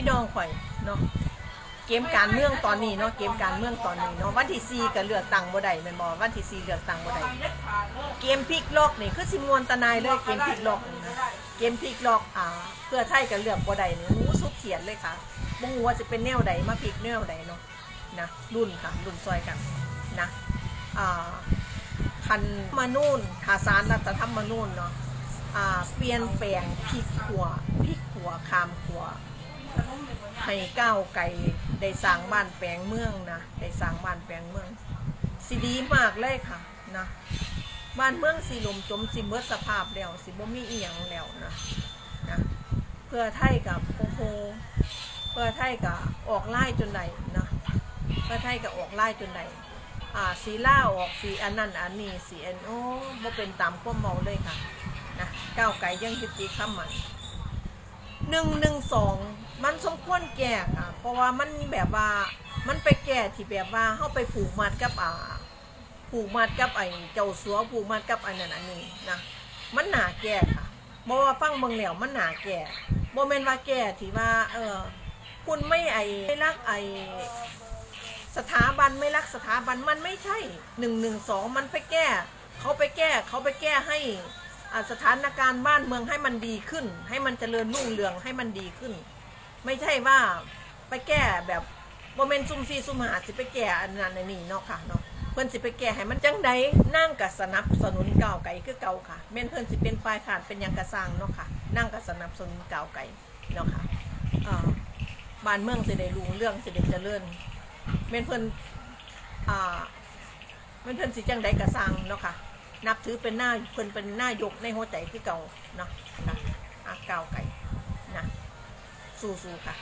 พี่น้องข่อยเนาะเกมการเมืองตอนนี้เนาะเกมการเมืองตอนนี้เนาะวันที่สี่ก็เลือกตังบ่ได้แม่นบ่วันที่สี่เลือกตังบ่ได้เกมพลิกล็อกนี่คือสิมวนตะนายเลยเกมพลิกล็อกนี่นะเกมพลิกล็อกอ่า เพื่อไทยก็เลือกบ่ได้นี่หูสุดเขียนเลยค่ะบ่ฮู้ว่าจะเป็นแนวใดมาพลิกแนวใดเนาะนะรุ่นค่ะรุ่นซอยกันนะอ่าคันมานู่นทาสารรัฐธรรมนูญเนาะอ่าเปลี่ยนแปลงพลิกขัวพลิกขัวคามขัว ให้ก้าวไกลได้สร้างบ้านแปลงเมืองนะได้สร้างบ้านแปลงเมืองสิดีมากเลยค่ะนะบ้านเมืองสิลมจมสิเมื่อสภาพแล้วสิบ่มีอีหยังแล้วนะนะเพื่อไทยกับโอโหเพื่อไทยกับออกไล่จนไหนนะเพื่อไทยกับออกไล่จนไหนอ่าสีล่าออกสีอันนั้นอันนี้สีอันโอ้บ่เป็นตามความเมาเลยค่ะนะก้าวไกลยังยุติคำมัน หนึ่งหนึ่งสองมันสมควรแก้ค่ะ เพราะว่ามันแบบว่ามันไปแก้ที่แบบว่าเข้าไปผูกมัดกับอ่าผูกมัดกับไอ้เจ้าสัวผูกมัดกับอันนั้นอันนี้นะมันหนาแก้ค่ะบ่ว่าฟังเมืองแล้วมันหนาแก้บ่แม่นว่าแก้ที่ว่า เออคุณไม่ไอ้ไม่รักไอ้สถาบันไม่รักสถาบันมันไม่ใช่หนึ่งหนึ่งสองมันไปแก้ เขาไปแก้ เขาไปแก้ให้ สถานการณ์บ้านเมืองให้มันดีขึ้น ให้มันเจริญรุ่งเรืองให้มันดีขึ้น ไม่ใช่ว่าไปแก้แบบโมเมนต์ซุ่มซีซุ่มหาสิไปแก้อันนั้นอันนี้เนาะค่ะเนาะเพื่อนสิไปแก้ให้มันจังใดนั่งกับสนับสนุนเก้าไก่คือเก่าค่ะแม่นเพื่อนสิเป็นฝ่ายขาดเป็นยังกระซังเนาะค่ะ นั่งกับสนับสนุนเก้าไก่เนาะค่ะบ้านเมืองสิได้รุ่งเรื่องสิได้เจริญแม่นเพื่อนอ่าแม่นเพื่อนสิจังใดกระซังเนาะค่ะ นับถือเป็นหน้าเพิ่นเป็นหน้ายกในหัวใจที่เก่าเนาะนะอะก้าวไก่นะสู้ๆค่ะ